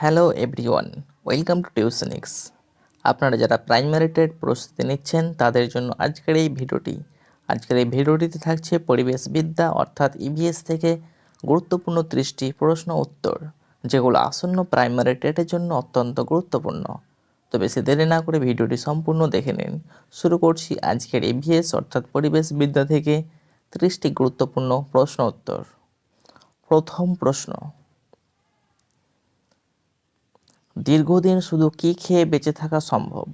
Hello everyone, welcome to Tuitionix. আপনারা যারা primary TET প্রস্তুতি নিচ্ছেন, তাদের জন্য আজকের এই ভিডিওটি। আজকের এই ভিডিওটিতে থাকছে পরিবেশবিদ্যা, অর্থাৎ ইভিএস থেকে গুরুত্বপূর্ণ ত্রিশটি প্রশ্ন উত্তর, যেগুলো আসন্ন প্রাইমারি টেটের জন্য অত্যন্ত গুরুত্বপূর্ণ। তো বেশি দেরি না করে ভিডিওটি সম্পূর্ণ দেখে নিন। শুরু করছি আজকের ইভিএস অর্থাৎ পরিবেশবিদ্যা থেকে ত্রিশটি গুরুত্বপূর্ণ প্রশ্ন উত্তর। প্রথম প্রশ্ন দীর্ঘদিন শুধু কি খেয়ে বেঁচে থাকা সম্ভব?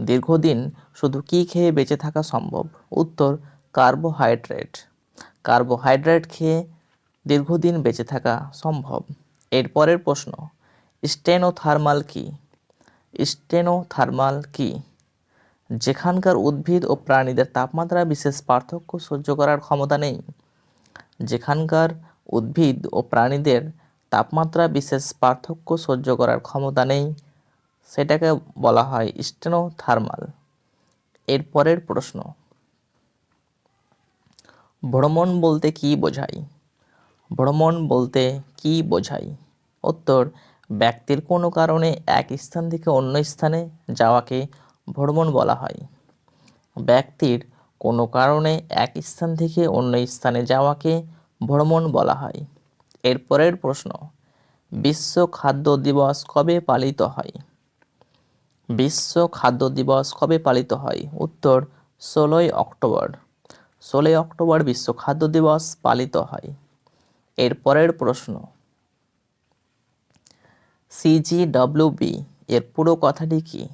দীর্ঘদিন শুধু কি খেয়ে বেঁচে থাকা সম্ভব? উত্তর, কার্বোহাইড্রেট। কার্বোহাইড্রেট খেয়ে দীর্ঘদিন বেঁচে থাকা সম্ভব? এর পরের প্রশ্ন, স্টেনোথার্মাল কি? স্টেনোথার্মাল কি? যেখানকার উদ্ভিদ ও প্রাণীদের তাপমাত্রা বিশেষ পার্থক্য সহ্য করার ক্ষমতা নেই। যেখানকার উদ্ভিদ ও প্রাণীদের তাপমাত্রা বিশেষ পার্থক্য সহ্য করার ক্ষমতা নেই, সেটাকে বলা হয় স্টেনোথার্মাল। এর পরের প্রশ্ন। ভ্রমণ বলতে কি বোঝায়? ভ্রমণ বলতে কি বোঝায়? উত্তর, ব্যক্তির কোনো কারণে এক স্থান থেকে অন্য স্থানে যাওয়াকে ভ্রমণ বলা হয়। ব্যক্তির কোনো কারণে এক স্থান থেকে অন্য স্থানে যাওয়াকে ভ্রমণ বলা হয়। এর পরের প্রশ্ন, বিশ্ব খাদ্য দিবস কবে পালিত হয়? বিশ্ব খাদ্য দিবস কবে পালিত হয়? উত্তর, ষোলোই অক্টোবর। ষোলোই অক্টোবর বিশ্ব খাদ্য দিবস পালিত হয়। এর পরের প্রশ্ন সিজিডব্লিউবি এর পুরো কথাটি কি?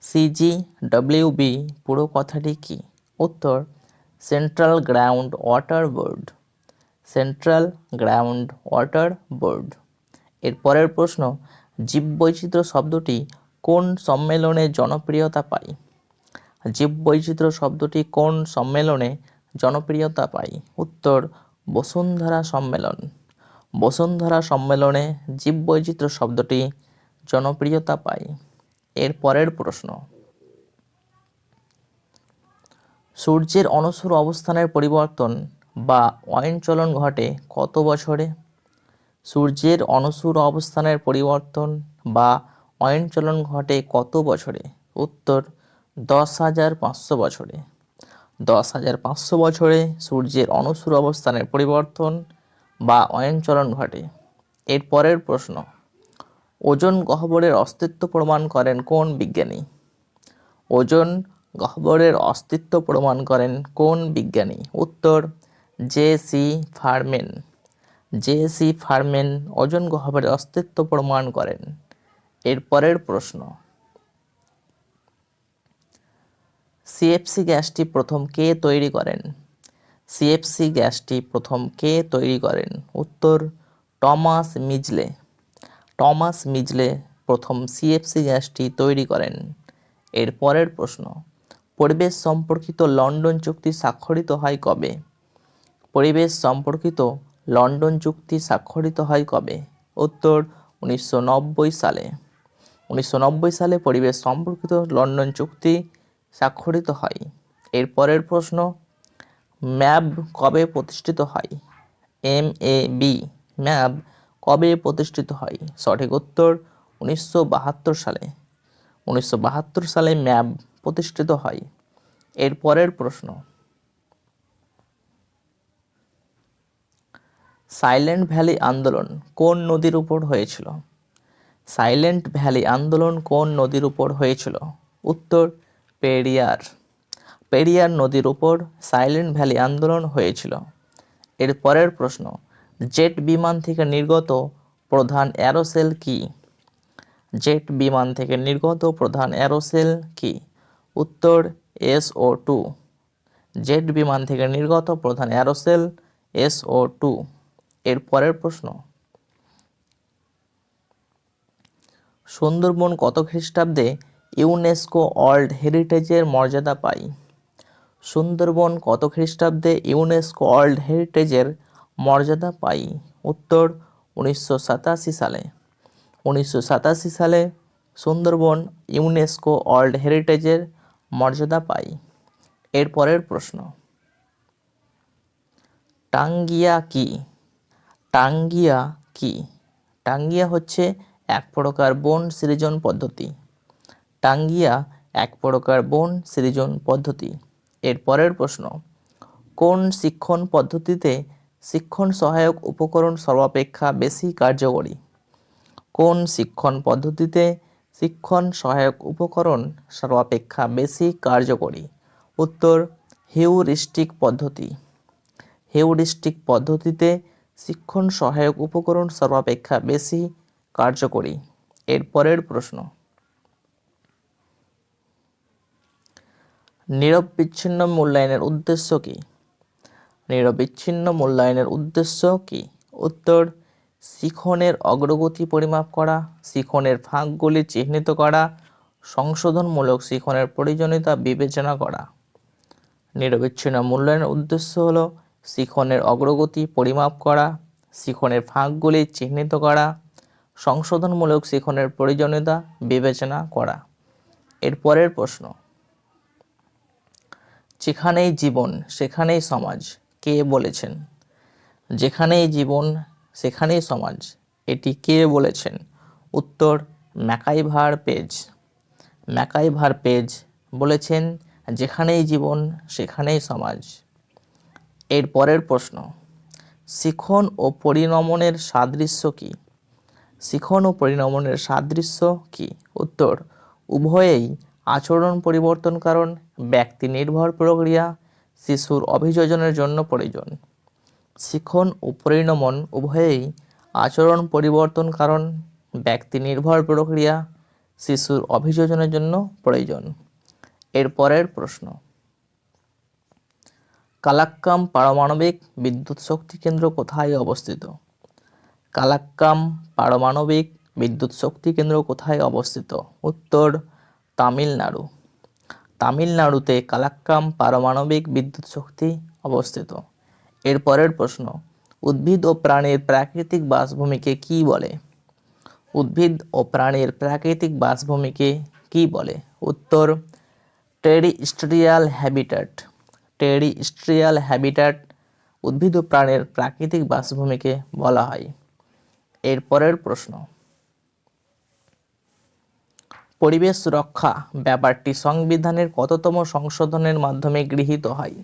সিজিডব্লিউবি পুরো কথাটি কি? উত্তর, central ground water board. Central ground water board. এর পরের প্রশ্ন, জীববৈচিত্র্য শব্দটি কোন সম্মেলনে জনপ্রিয়তা পায়? জীববৈচিত্র্য শব্দটি কোন সম্মেলনে জনপ্রিয়তা পায়? উত্তর, বসুন্ধরা সম্মেলন। বসুন্ধরা সম্মেলনে জীববৈচিত্র্য শব্দটি জনপ্রিয়তা পায়। এর পরের প্রশ্ন, সূর্যের অনসুর অবস্থানের পরিবর্তন বা অয়নচলন ঘটে কত বছরে? সূর্যের অনসুর অবস্থানের পরিবর্তন বা অয়নচলন ঘটে কত বছরে? উত্তর, দশ হাজার পাঁচশো বছরে। দশ হাজার পাঁচশো বছরে সূর্যের অনসুর অবস্থানের পরিবর্তন বা অয়নচলন ঘটে। এর পরের প্রশ্ন, ওজন গহ্বরের অস্তিত্ব প্রমাণ করেন কোন বিজ্ঞানী? ওজন গহ্বরের অস্তিত্ব প্রমাণ করেন কোন বিজ্ঞানী? উত্তর J C Farman. J C Farman ওজন গহ্বরের অস্তিত্ব প্রমাণ করেন। এর পরের প্রশ্ন। সিএফসি গ্যাসটি প্রথম কে তৈরি করেন? সিএফসি গ্যাসটি প্রথম কে তৈরি করেন? উত্তর, টমাস মিজলে। টমাস মিজলে প্রথম সিএফসি গ্যাসটি তৈরি করেন। এর পরের প্রশ্ন। পরিবেশ সম্পর্কিত লন্ডন চুক্তি স্বাক্ষরিত হয় কবে? পরিবেশ সম্পর্কিত লন্ডন চুক্তি স্বাক্ষরিত হয় কবে? উত্তর, উনিশশো নব্বই সালে। উনিশশো নব্বই সালে পরিবেশ সম্পর্কিত লন্ডন চুক্তি স্বাক্ষরিত হয়। এর পরের প্রশ্ন, ম্যাব কবে প্রতিষ্ঠিত হয়? এম এ বি, ম্যাব কবে প্রতিষ্ঠিত হয়? সঠিক উত্তর, উনিশশো বাহাত্তর সালে। উনিশশো বাহাত্তর সালে ম্যাব প্রতিষ্ঠিত হয়। এর পরের প্রশ্ন সাইলেন্ট ভ্যালি আন্দোলন কোন নদীর উপর হয়েছিল? সাইলেন্ট ভ্যালি আন্দোলন কোন নদীর উপর হয়েছিল? উত্তর, পেরিয়ার। পেরিয়ার নদীর উপর সাইলেন্ট ভ্যালি আন্দোলন হয়েছিল। এর পরের প্রশ্ন, জেট বিমান থেকে নির্গত প্রধান অ্যারোসেল কি? জেট বিমান থেকে নির্গত প্রধান অ্যারোসেল কি? উত্তর, এস ও টু। জেট বিমান থেকে নির্গত প্রধান অ্যারোসেল, এস ও টু। এর পরের প্রশ্ন। সুন্দরবন কত খ্রিস্টাব্দে ইউনেস্কো ওয়ার্ল্ড হেরিটেজের মর্যাদা পায়? সুন্দরবন কত খ্রিস্টাব্দে ইউনেস্কো ওয়ার্ল্ড হেরিটেজের মর্যাদা পায়? উত্তর, উনিশশো সাতাশি সালে। উনিশশো সাতাশি সালে সুন্দরবন ইউনেস্কো ওয়ার্ল্ড হেরিটেজের মর্যাদা পায়। এর পরের প্রশ্ন। টাঙ্গিয়া কি? টাঙ্গিয়া কি? টাঙ্গিয়া হচ্ছে এক প্রকার বন সৃজন পদ্ধতি। টাঙ্গিয়া এক প্রকার বন সৃজন পদ্ধতি। এর পরের প্রশ্ন, কোন শিক্ষণ পদ্ধতিতে শিক্ষণ সহায়ক উপকরণ সর্বাপেক্ষা বেশি কার্যকরী? কোন শিক্ষণ পদ্ধতিতে শিক্ষণ সহায়ক উপকরণ সর্বাপেক্ষা বেশি কার্যকরী? উত্তর, হিউরিস্টিক পদ্ধতি। হিউরিস্টিক পদ্ধতিতে শিক্ষণ, সহায়ক উপকরণ সর্বাপেক্ষা বেশি কার্যকরী। এর পরের প্রশ্ন। নিরবিচ্ছিন্ন মূল্যায়নের উদ্দেশ্য কী? নিরবিচ্ছিন্ন মূল্যায়নের উদ্দেশ্য কী? উত্তর, শিখনের অগ্রগতি পরিমাপ করা, শিখনের ফাঁকগুলি চিহ্নিত করা, সংশোধনমূলক শিখনের প্রয়োজনীয়তা বিবেচনা করা। নিরবিচ্ছিন্ন মূল্যায়নের উদ্দেশ্য হল শিখনের অগ্রগতি পরিমাপ করা, শিখনের ফাঁকগুলি চিহ্নিত করা, সংশোধনমূলক শিখনের প্রয়োজনীয়তা বিবেচনা করা। এর পরের প্রশ্ন, যেখানেই জীবন, সেখানেই সমাজ, কে বলেছেন? যেখানেই জীবন, সেখানেই সমাজ, এটি কে বলেছেন? উত্তর, ম্যাকাইভার পেজ। ম্যাকাইভার পেজ বলেছেন, যেখানেই জীবন, সেখানেই সমাজ। এর পরের প্রশ্ন, শিখন ও পরিণমনের সাদৃশ্য কী? শিখন ও পরিণমনের সাদৃশ্য কী? উত্তর, উভয়েই আচরণ পরিবর্তন কারণ, ব্যক্তি নির্ভর প্রক্রিয়া, শিশুর অভিযোজনের জন্য প্রয়োজন। শিখন ও পরিণমন উভয়েই আচরণ পরিবর্তন কারণ, ব্যক্তি নির্ভর প্রক্রিয়া, শিশুর অভিযোজনের জন্য প্রয়োজন। এর পরের প্রশ্ন কালাক্কাম পারমাণবিক বিদ্যুৎ শক্তি কেন্দ্র কোথায় অবস্থিত? কালাক্কাম পারমাণবিক বিদ্যুৎ শক্তি কেন্দ্র কোথায় অবস্থিত? উত্তর, তামিলনাড়ু। তামিলনাড়ুতে কালাক্কাম পারমাণবিক বিদ্যুৎ শক্তি অবস্থিত। এর পরের প্রশ্ন, উদ্ভিদ ও প্রাণীর প্রাকৃতিক বাসভূমিকে কি বলে? উদ্ভিদ ও প্রাণীর প্রাকৃতিক বাসভূমিকে কি বলে? উত্তর, টেরিস্ট্রিয়াল হ্যাবিটাট। টেরিস্ট্রিয়াল হ্যাবিটাট উদ্ভিদ ও প্রাণীর প্রাকৃতিক বাসভূমিকে বলা হয়। এর পরের প্রশ্ন। পরিবেশ রক্ষা ব্যাপারটি সংবিধানের কততম সংশোধনের মাধ্যমে গৃহীত হয়?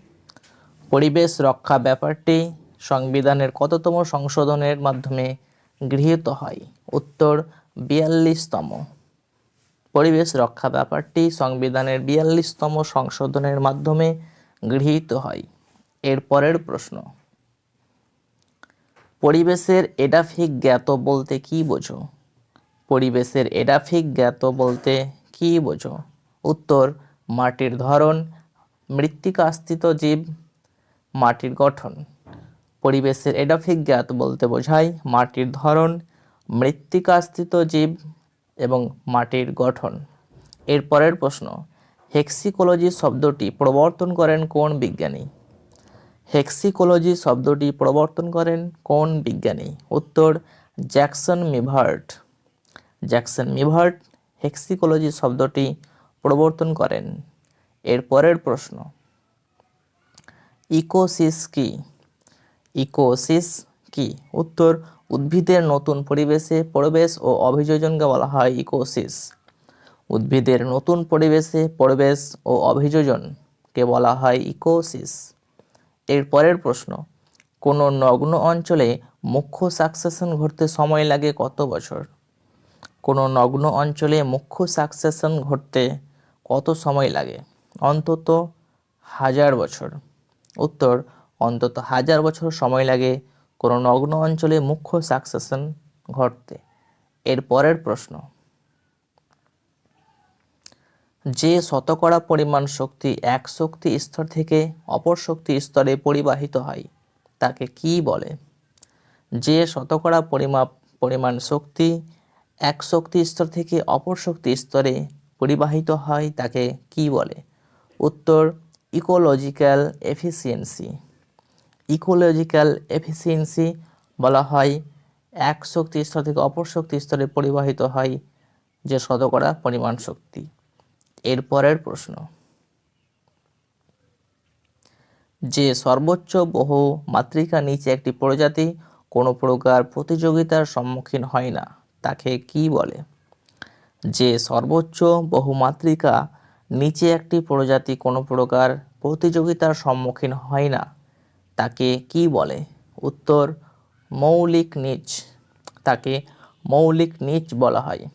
পরিবেশ রক্ষা ব্যাপারটি সংবিধানের কততম সংশোধনের মাধ্যমে গৃহীত হয়? উত্তর, বিয়াল্লিশতম। পরিবেশ রক্ষা ব্যাপারটি সংবিধানের বিয়াল্লিশতম সংশোধনের মাধ্যমে গৃহীত হয়। এর পরের প্রশ্ন, পরিবেশের এডাফিক জ্ঞাত বলতে কি বোঝো? পরিবেশের এডাফিক জ্ঞাত বলতে কি বোঝো? উত্তর, মাটির ধরন মৃত্তিকাস্থিত জীব, মাটির গঠন। পরিবেশের এডাফিক জ্ঞাত বলতে বোঝায় মাটির ধরন মৃত্তিকাস্থিত জীব এবং মাটির গঠন। এর পরের প্রশ্ন হেক্সিকোলজি শব্দটি প্রবর্তন করেন কোন বিজ্ঞানী? হেক্সিকোলজি শব্দটি প্রবর্তন করেন কোন বিজ্ঞানী? উত্তর, জ্যাকসন মিভার্ট। জ্যাকসন মিভার্ট হেক্সিকোলজি শব্দটি প্রবর্তন করেন। এর পরের প্রশ্ন। ইকোসিস কি? ইকোসিস কি? উত্তর, উদ্ভিদের নতুন পরিবেশে পরিবেশ ও অভিযোজনকে বলা হয় ইকোসিস। উদ্ভিদের নতুন পরিবেশে পরিবেশ ও অভিযোজনকে বলা হয় ইকোসিস। এর পরের প্রশ্ন, কোনো নগ্ন অঞ্চলে মুখ্য সাকসেশন ঘটতে সময় লাগে কত বছর? কোনো নগ্ন অঞ্চলে মুখ্য সাকসেশন ঘটতে কত সময় লাগে? অন্তত হাজার বছর। উত্তর, অন্তত হাজার বছর সময় লাগে কোনো নগ্ন অঞ্চলে মুখ্য সাকসেশন ঘটতে। এর পরের প্রশ্ন যে শতকরা পরিমাণ শক্তি এক শক্তি স্তর থেকে অপর শক্তি স্তরে পরিবাহিত হয়, তাকে কি বলে? যে শতকরা পরিমাপ পরিমাণ শক্তি এক শক্তি স্তর থেকে অপর শক্তি স্তরে পরিবাহিত হয়, তাকে কি বলে? উত্তর, ইকোলজিক্যাল এফিসিয়েন্সি। ইকোলজিক্যাল এফিসিয়েন্সি বলা হয় এক শক্তি স্তর থেকে অপর শক্তি স্তরে পরিবাহিত হয় যে শতকরা পরিমাণ শক্তি। এর পরের প্রশ্ন। যে সর্বোচ্চ বহু মাতৃকা নিচে একটি প্রজাতি কোনো প্রকার প্রতিযোগিতার সম্মুখীন হয় না, তাকে কি বলে? যে সর্বোচ্চ বহুমাত্রিকা নিচে একটি প্রজাতি কোনো প্রকার প্রতিযোগিতার সম্মুখীন হয় না, তাকে কি বলে? উত্তর, মৌলিক নিচ, তাকে মৌলিক নিচ বলা হয়।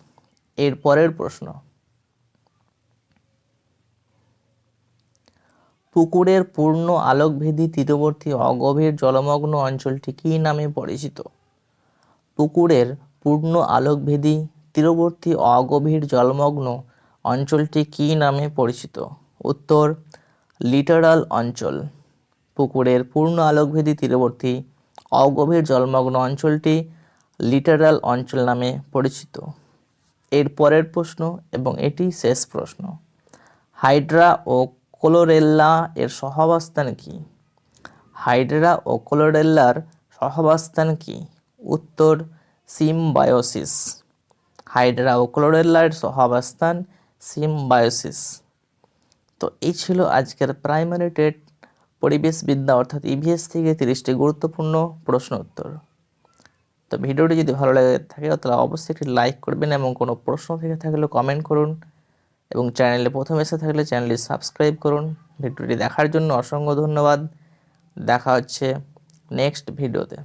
এর পরের প্রশ্ন। পুকুরের পূর্ণ আলোকভেদী তীরবর্তী অগভীর জলমগ্ন অঞ্চলটি কী নামে পরিচিত? পুকুরের পূর্ণ আলোকভেদী তীরবর্তী অগভীর জলমগ্ন অঞ্চলটি কী নামে পরিচিত? উত্তর, লিটারাল অঞ্চল। পুকুরের পূর্ণ আলোকভেদী তীরবর্তী অগভীর জলমগ্ন অঞ্চলটি লিটারাল অঞ্চল নামে পরিচিত। এর পরের প্রশ্ন এবং এটি শেষ প্রশ্ন। হাইড্রা ও কোলোরেল্লা এর সহাবস্থান কি? হাইড্রা ও কোলোরেল্লার সহাবস্থান কি? উত্তর, সিমবায়োসিস। হাইড্রা ও ক্লোরেল্লার সহাবস্থান সিমবায়োসিস। তো এই ছিল আজকের প্রাইমারি টেট পরিবেশবিদ্যা অর্থাৎ ইভিএস থেকে তিরিশটি গুরুত্বপূর্ণ প্রশ্ন উত্তর। তো ভিডিওটি যদি ভালো লাগে থাকে, তাহলে অবশ্যই একটি লাইক করবেন এবং কোনো প্রশ্ন থেকে থাকলে কমেন্ট করুন। এবং চ্যানেলে প্রথম এসে থাকলে চ্যানেলটি সাবস্ক্রাইব করুন। ভিডিওটি দেখার জন্য অসংখ্য ধন্যবাদ। দেখা হচ্ছে নেক্সট ভিডিওতে।